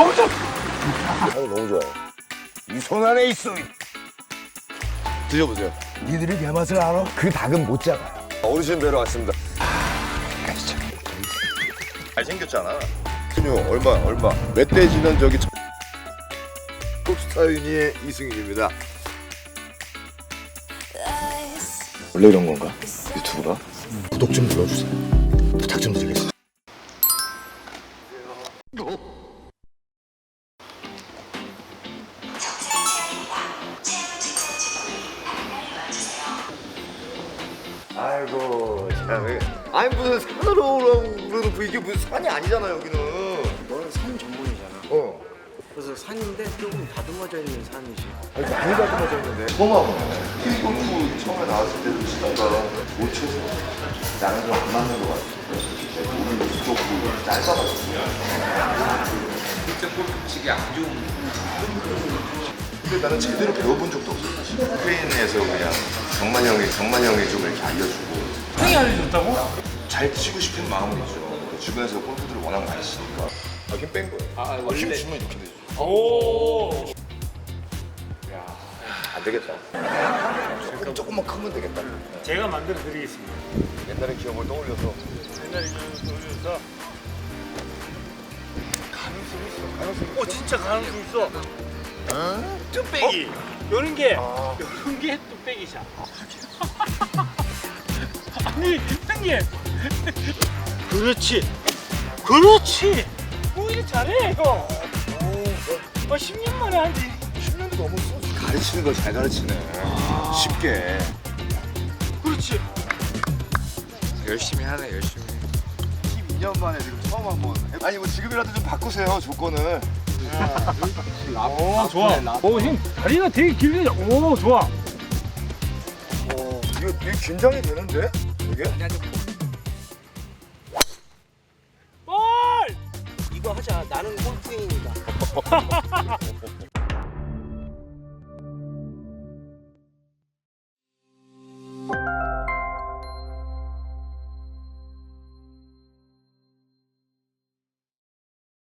너무 좋아. 아유, 너무 좋아요. 이 손 안에 있어. 드셔보세요. 니들이 개 맛을 알아? 그 닭은 못 잡아요. 어르신 뵈러 왔습니다. 가시죠. 잘생겼잖아. 신유 얼마 얼마 멧돼지는 저기 톱스타 유니의 이승일입니다. 원래 이런 건가? 유튜브가? 구독 좀 눌러주세요. 아이고 참. 아니 무슨 산으로 오라고 그러는 이게 무슨 산이 아니잖아 여기는. 너는 산 전문이잖아. 어. 그래서 산인데 조금 다듬어져 있는 산이지. 아니 많이 다듬어져 있는데. 처음하고 피골프 처음에 나왔을 때도 치다가 못 쳐서 나는 좀안 맞는 것 같아. 오늘 이쪽도 짧아가지고. 근데 나는 제대로 배워본 적도 없어. 스페인에서 그냥 정만 형이 정만 형이 좀 이렇게 알려주고. 형이 알려줬다고? 잘 치고 싶은 마음은 있죠. 주변에서 골프들을 워낙 많이 치니까. 아, 힘뺀 거예요. 아, 힘 주면 이렇게 되죠. 오. 안 되겠다. 조금, 조금만 크면 되겠다. 제가 만들어 드리겠습니다. 옛날의 기억을 떠올려서. 옛날에 그 돌려서 가능성 있어. 가능성. 어 진짜 가능성 있어. 뚝배기. 요런 게 요런 게 뚝배기샷. 아니 형님. 그렇지. 그렇지. 뭐 이리 잘해 형. 어 10년 만에 한지. 10년도 넘었어. 가르치는 걸 잘 가르치네. 쉽게. 그렇지. 열심히 하네 열심히 12년 만에 지금 처음 한 번. 아니, 뭐 지금이라도 좀 바꾸세요, 조건을. 오 좋아. 오형 다리가 되게 길게. 오 좋아. 어, 이거 되게 긴장이 되는데? 이게? 볼! 이거 하자. 나는 골프인이다.